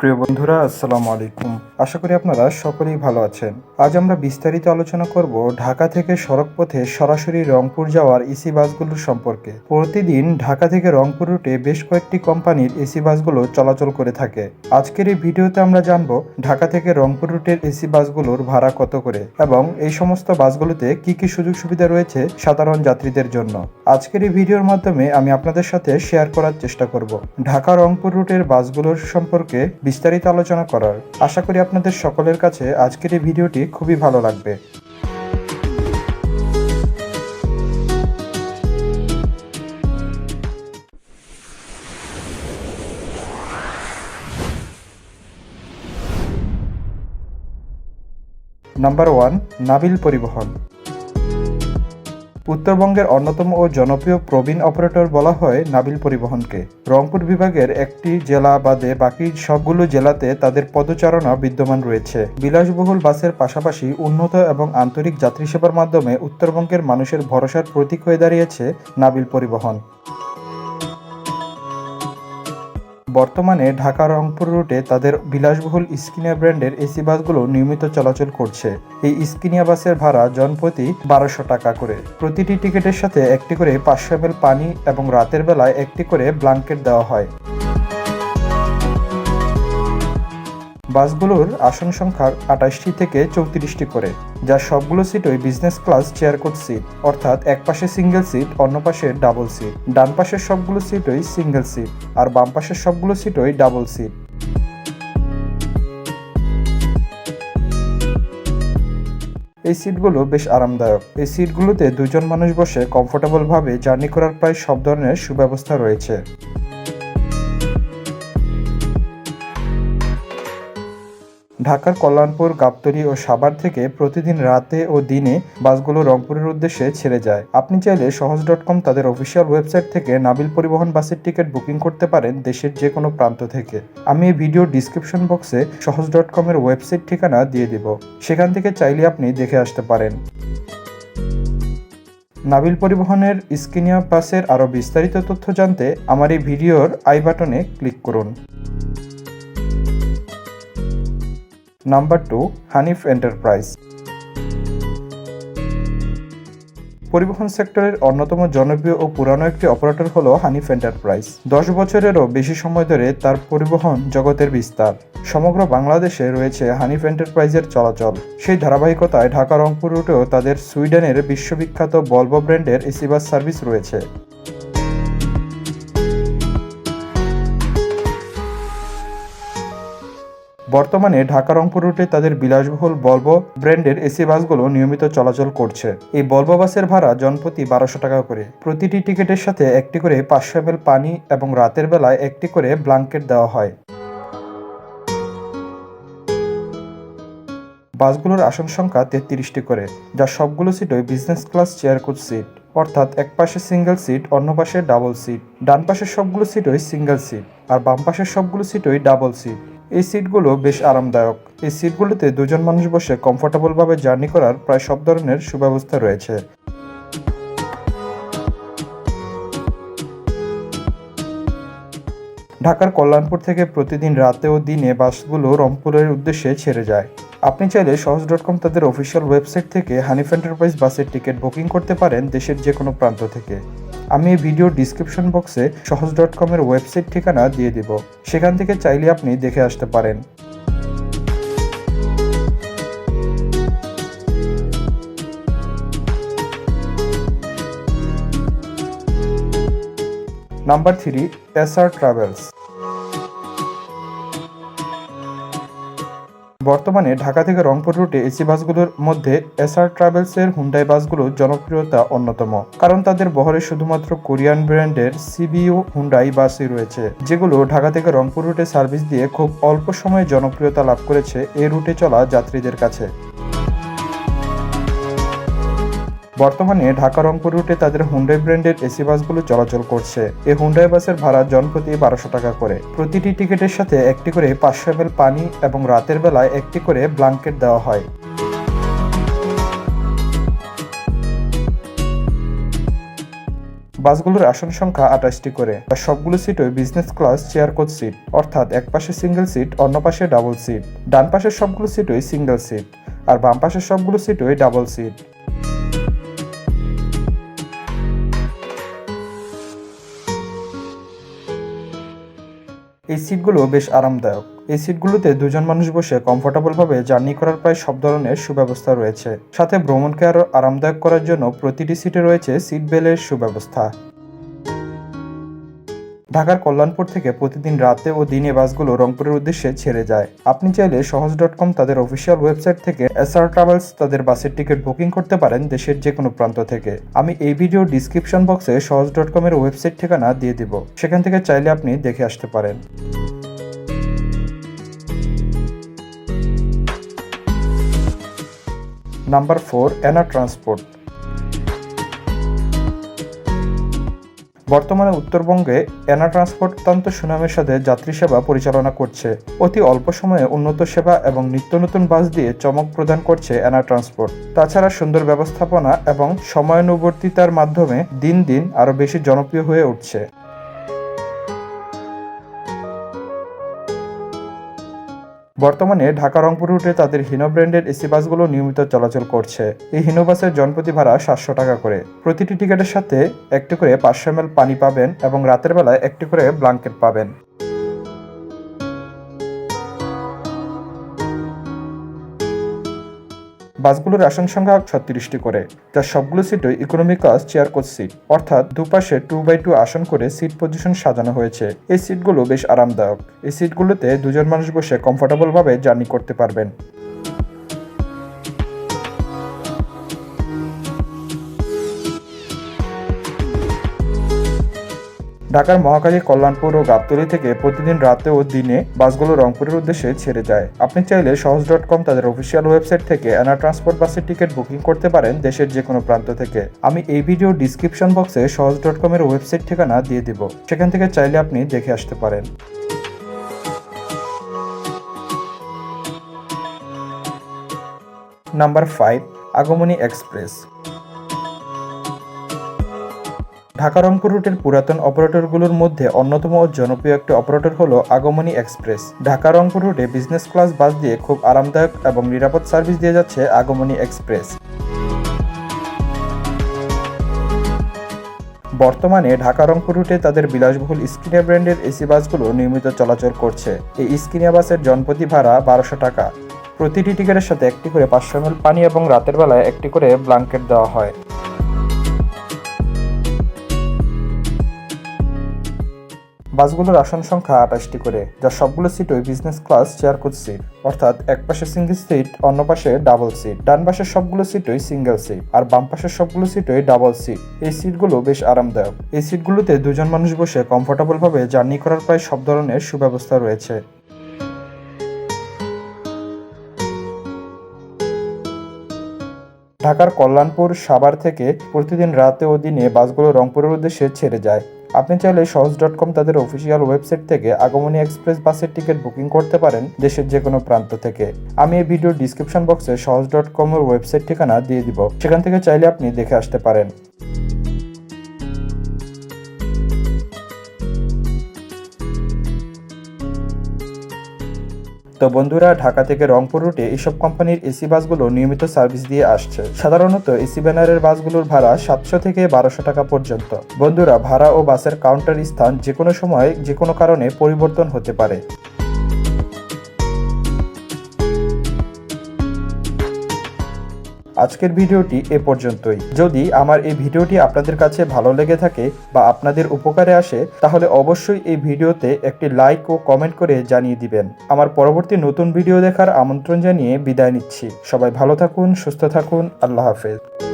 প্রিয় বন্ধুরা, আসসালামু আলাইকুম। আশা করি আপনারা সকলেই ভালো আছেন। আজ আমরা বিস্তারিত আলোচনা করব ঢাকা থেকে সড়ক পথে সরাসরি রংপুর যাওয়ার এসি বাসগুলোর সম্পর্কে। প্রতিদিন ঢাকা থেকে রংপুর রুটে বেশ কয়েকটি কোম্পানির এসি বাসগুলো চলাচল করে থাকে। আজকের এই ভিডিওতে আমরা জানব ঢাকা থেকে রংপুর রুটের এসি বাসগুলোর ভাড়া কত করে এবং এই সমস্ত বাসগুলোতে কি কি সুযোগ সুবিধা রয়েছে সাধারণ যাত্রীদের জন্য। আজকের এই ভিডিওর মাধ্যমে আমি আপনাদের সাথে শেয়ার করার চেষ্টা করব। ঢাকা রংপুর রুটের বাসগুলোর সম্পর্কে বিস্তারিত আলোচনা করার আশা করি আপনাদের সকলের কাছে আজকের এই ভিডিওটি খুবই ভালো লাগবে। নাম্বার ওয়ান নাবিল পরিবহন উত্তরবঙ্গের অন্যতম ও জনপ্রিয় প্রবীণ অপারেটর বলা হয় নাবিল পরিবহনকে। রংপুর বিভাগের একটি জেলা বাদে বাকি সবগুলো জেলাতে তাদের পদচারণা বিদ্যমান রয়েছে। বিলাসবহুল বাসের পাশাপাশি উন্নত এবং আন্তরিক যাত্রী সেবার মাধ্যমে উত্তরবঙ্গের মানুষের ভরসার প্রতীক হয়ে দাঁড়িয়েছে নাবিল পরিবহন। বর্তমানে ঢাকা রংপুর রুটে তাদের বিলাসবহুল স্কিনিয়া ব্র্যান্ডের এসি বাসগুলো নিয়মিত চলাচল করছে। এই স্কিনিয়া বাসের ভাড়া জনপ্রতি বারোশো টাকা করে। প্রতিটি টিকিটের সাথে একটি করে পাঁচশো এম পানি এবং রাতের বেলায় একটি করে ব্লাঙ্কেট দেওয়া হয়। বাসগুলোর আসন সংখ্যা আঠাশটি থেকে চৌত্রিশটি করে যার সবগুলো সিটই business class chair coach seat অর্থাৎ এক পাশে সিঙ্গেল সিট অন্য পাশে ডাবল সিট ডান পাশের সবগুলো সিটই সিঙ্গেল সিট আর বাম পাশের সবগুলো সিটই ডাবল সিট এই সিটগুলো বেশ আরামদায়ক। এই সিটগুলোতে দুজন মানুষ বসে কমফোর্টেবলভাবে জার্নি করার প্রায় সব ধরনের সুব্যবস্থা রয়েছে। ঢাকার কল্যাণপুর, গাবতলী ও সাভার থেকে প্রতিদিন রাতে ও দিনে বাসগুলো রংপুরের উদ্দেশ্যে ছেড়ে যায়। আপনি চাইলে সহজ ডট কম তাদের অফিসিয়াল ওয়েবসাইট থেকে নাবিল পরিবহন বাসের টিকিট বুকিং করতে পারেন দেশের যে কোনো প্রান্ত থেকে। আমি এই ভিডিও ডিসক্রিপশন বক্সে সহজ ডট কমের ওয়েবসাইট ঠিকানা দিয়ে দিব। সেখান থেকে চাইলে আপনি দেখে আসতে পারেন। নাবিল পরিবহনের স্কিনিয়া পাসের আরও বিস্তারিত তথ্য জানতে আমার এই ভিডিওর আই বাটনে ক্লিক করুন। Number two, Hanif enterprise. পরিবহন সেক্টরের অন্যতম জনপ্রিয় ও পুরানো একটি অপারেটর হল হানিফ এন্টারপ্রাইজ। দশ বছরেরও বেশি সময় ধরে তার পরিবহন জগতের বিস্তার। সমগ্র বাংলাদেশে রয়েছে হানিফ এন্টারপ্রাইজের চলাচল। সেই ধারাবাহিকতায় ঢাকা রংপুর রুটেও তাদের সুইডেনের বিশ্ববিখ্যাত বলব ব্র্যান্ডের এসি বাস সার্ভিস রয়েছে। বর্তমানে ঢাকা রংপুর রুটে তাদের বিলাসবহুল বলব ব্র্যান্ডের এসি বাসগুলো নিয়মিত চলাচল করছে। এই বলব বাসের ভাড়া জনপ্রতি বারোশো টাকা করে। প্রতিটি টিকিটের সাথে একটি করে পাঁচশো এম পানি এবং রাতের বেলায় একটি করে ব্ল্যাঙ্কেট দেওয়া হয়। বাসগুলোর আসন সংখ্যা তেত্রিশটি করে, যা সবগুলো সিটই business class chair coach seat অর্থাৎ এক পাশে সিঙ্গেল সিট অন্য পাশে ডাবল সিট ডান পাশের সবগুলো সিটই সিঙ্গেল সিট আর বাম পাশের সবগুলো সিটই ডাবল সিট এই সিটগুলো বেশ আরামদায়ক। এই সিটগুলোতে দুজন মানুষ বসে কমফোর্টেবলভাবে জার্নি করার প্রায় সব ধরনের সুব্যবস্থা রয়েছে। ঢাকার কল্যাণপুর থেকে প্রতিদিন রাতে ও দিনে বাসগুলো রংপুরের উদ্দেশ্যে ছেড়ে যায়। আপনি চাইলে সহজ ডট কম তাদের অফিসিয়াল ওয়েবসাইট থেকে হানিফ এন্টারপ্রাইজ বাসের টিকিট বুকিং করতে পারেন দেশের যে কোনো প্রান্ত থেকে। আমি এই ভিডিওর ডিসক্রিপশন বক্সে সহজ ডট কমের ওয়েবসাইট ঠিকানা দিয়ে দেব। সেখান থেকে চাইলে আপনি দেখে আসতে পারেন। Number three S R travels বর্তমানে ঢাকা থেকে রংপুর রুটে এসি বাসগুলোর মধ্যে এসআর ট্রাভেলসের হুন্ডাই বাসগুলো জনপ্রিয়তা অন্যতম, কারণ তাদের বহরে শুধুমাত্র কোরিয়ান ব্র্যান্ডের সিবিও হুন্ডাই বাসই রয়েছে, যেগুলো ঢাকা থেকে রংপুর রুটে সার্ভিস দিয়ে খুব অল্প সময়ে জনপ্রিয়তা লাভ করেছে এ রুটে চলা যাত্রীদের কাছে। বর্তমানে ঢাকা রংপুর রুটে তাদের হুন্ডাই ব্র্যান্ডের এসি বাসগুলো চলাচল করছে। এই হুন্ডাই বাসের ভাড়া জনপ্রতি বারোশো টাকা করে। প্রতিটি টিকিটের সাথে একটি করে পাঁচশো এম পানি এবং রাতের বেলায় একটি করে ব্ল্যাঙ্কেট দেওয়া হয়। বাসগুলোর আসন সংখ্যা আঠাশটি করে। আর সবগুলো সিটই business class chair coach seat অর্থাৎ এক পাশে সিঙ্গেল সিট অন্য পাশে ডাবল সিট ডান পাশের সবগুলো সিটই সিঙ্গেল সিট আর বাম পাশের সবগুলো সিটই ডাবল সিট এই সিটগুলো বেশ আরামদায়ক। এই সিটগুলোতে দুজন মানুষ বসে কমফোর্টেবলভাবে জার্নি করার প্রায় সব ধরনের সুব্যবস্থা রয়েছে। সাথে ভ্রমণকে আরও আরামদায়ক করার জন্য প্রতিটি সিটে রয়েছে সিট বেলের সুব্যবস্থা। ঢাকার কল্যাণপুর থেকে প্রতিদিন রাতে ও দিনে বাসগুলো রংপুরের উদ্দেশ্যে ছেড়ে যায়। আপনি চাইলে সহজ ডট কম তাদের অফিসিয়াল ওয়েবসাইট থেকে এসআর ট্রাভেলস তাদের বাসের টিকিট বুকিং করতে পারেন দেশের যে কোনো প্রান্ত থেকে। আমি এই ভিডিও ডিসক্রিপশন বক্সে সহজ ডট কমের ওয়েবসাইট ঠিকানা দিয়ে দিব। সেখান থেকে চাইলে আপনি দেখে আসতে পারেন। নাম্বার ফোর এনা ট্রান্সপোর্ট বর্তমানে উত্তরবঙ্গে এনা ট্রান্সপোর্ট অত্যন্ত সুনামের সাথে যাত্রী সেবা পরিচালনা করছে। অতি অল্প সময়ে উন্নত সেবা এবং নিত্য নতুন বাস দিয়ে চমক প্রদান করছে এনা ট্রান্সপোর্ট। তাছাড়া সুন্দর ব্যবস্থাপনা এবং সময়ানুবর্তিতার মাধ্যমে দিন দিন আরও বেশি জনপ্রিয় হয়ে উঠছে। বর্তমানে ঢাকা রংপুর রুটে তাদের হিনো ব্র্যান্ডের এসি বাসগুলো নিয়মিত চলাচল করছে। এই হিনো বাসের জনপ্রতি ভাড়া সাতশো টাকা করে। প্রতিটি টিকিটের সাথে একটি করে পাঁচশো এম পানি পাবেন এবং রাতের বেলায় একটি করে ব্লাঙ্কেট পাবেন। বাসগুলোর আসন সংখ্যা ছত্রিশটি করে যার সবগুলো সিটই economy class chair coach seat অর্থাৎ দুপাশে টু বাই টু আসন করে সিট পজিশন সাজানো হয়েছে। এই সিটগুলো বেশ আরামদায়ক। এই সিটগুলোতে দুজন মানুষ বসে কমফোর্টেবলভাবে জার্নি করতে পারবেন। ঢাকার মহাকালী কল্যাণপুর ও গাবতলী থেকে প্রতিদিন রাতে ও দিনে বাসগুলো রংপুরের উদ্দেশ্যে ছেড়ে যায়। আপনি চাইলে সহজ ডট কম তাদের অফিসিয়াল ওয়েবসাইট থেকে অ্যানা ট্রান্সপোর্ট বাসের টিকিট বুকিং করতে পারেন দেশের যে কোনো প্রান্ত থেকে। আমি এই ভিডিও ডিসক্রিপশন বক্সে সহজ ডট কমের ওয়েবসাইট ঠিকানা দিয়ে দিব। সেখান থেকে চাইলে আপনি দেখে আসতে পারেন। Number five Agomoni express Dhaka Rangpur রুটের পুরাতন অপারেটরগুলোর মধ্যে অন্যতম ও জনপ্রিয় একটি অপারেটর হল আগমনী এক্সপ্রেস। ঢাকা রংপুর রুটে বিজনেস ক্লাস বাস দিয়ে খুব আরামদায়ক এবং নিরাপদ সার্ভিস দিয়ে যাচ্ছে আগমনী এক্সপ্রেস। বর্তমানে ঢাকা রংপুর রুটে তাদের বিলাসবহুল স্কিনিয়া ব্র্যান্ডের এসি বাসগুলো নিয়মিত চলাচল করছে। এই স্কিনিয়া বাসের জনপ্রতি ভাড়া বারোশো টাকা। প্রতিটি টিকিটের সাথে একটি করে পাঁচশো পানি এবং রাতের বেলায় একটি করে ব্ল্যাঙ্কেট দেওয়া হয়। বাসগুলোর আসন সংখ্যা আঠাশটি করে যার সবগুলো সিটই business class chair coach seat অর্থাৎ এক পাশে সিঙ্গেল সিট অন্য পাশে ডাবল সিট ডান পাশের সবগুলো সিটই সিঙ্গেল সিট আর বাম পাশের সবগুলো সিটই ডাবল সিট এই সিটগুলো বেশ আরামদায়ক। এই সিটগুলোতে দুজন মানুষ বসে কমফোর্টেবল ভাবে জার্নি করার প্রায় সব ধরনের সুব্যবস্থা রয়েছে। ঢাকার কল্যাণপুর সাভার থেকে প্রতিদিন রাতে ও দিনে বাসগুলো রংপুরের উদ্দেশ্যে ছেড়ে যায়। আপনি চাইলে সহজ ডট কম তাদের অফিসিয়াল ওয়েবসাইট থেকে আগমনী এক্সপ্রেস বাসের টিকিট বুকিং করতে পারেন দেশের যে কোনো প্রান্ত থেকে। আমি এই ভিডিও ডিসক্রিপশন বক্সে সহজ ডট কমের ওয়েবসাইট ঠিকানা দিয়ে দিব। সেখান থেকে চাইলে আপনি দেখে আসতে পারেন। তো বন্ধুরা, ঢাকা থেকে রংপুর রুটে এইসব কোম্পানির এসি বাসগুলো নিয়মিত সার্ভিস দিয়ে আসছে। সাধারণত এসি ব্যানারের বাসগুলোর ভাড়া সাতশো থেকে বারোশো টাকা পর্যন্ত। বন্ধুরা, ভাড়া ও বাসের কাউন্টার স্থান যে কোনো সময় যে কোনো কারণে পরিবর্তন হতে পারে। আজকের ভিডিওটি এ পর্যন্তই। যদি আমার এই ভিডিওটি আপনাদের কাছে ভালো লেগে থাকে বা আপনাদের উপকারে আসে, তাহলে অবশ্যই এই ভিডিওতে একটি লাইক ও কমেন্ট করে জানিয়ে দিবেন। আমার পরবর্তী নতুন ভিডিও দেখার আমন্ত্রণ জানিয়ে বিদায় নিচ্ছি। সবাই ভালো থাকুন, সুস্থ থাকুন, আল্লাহ হাফেজ।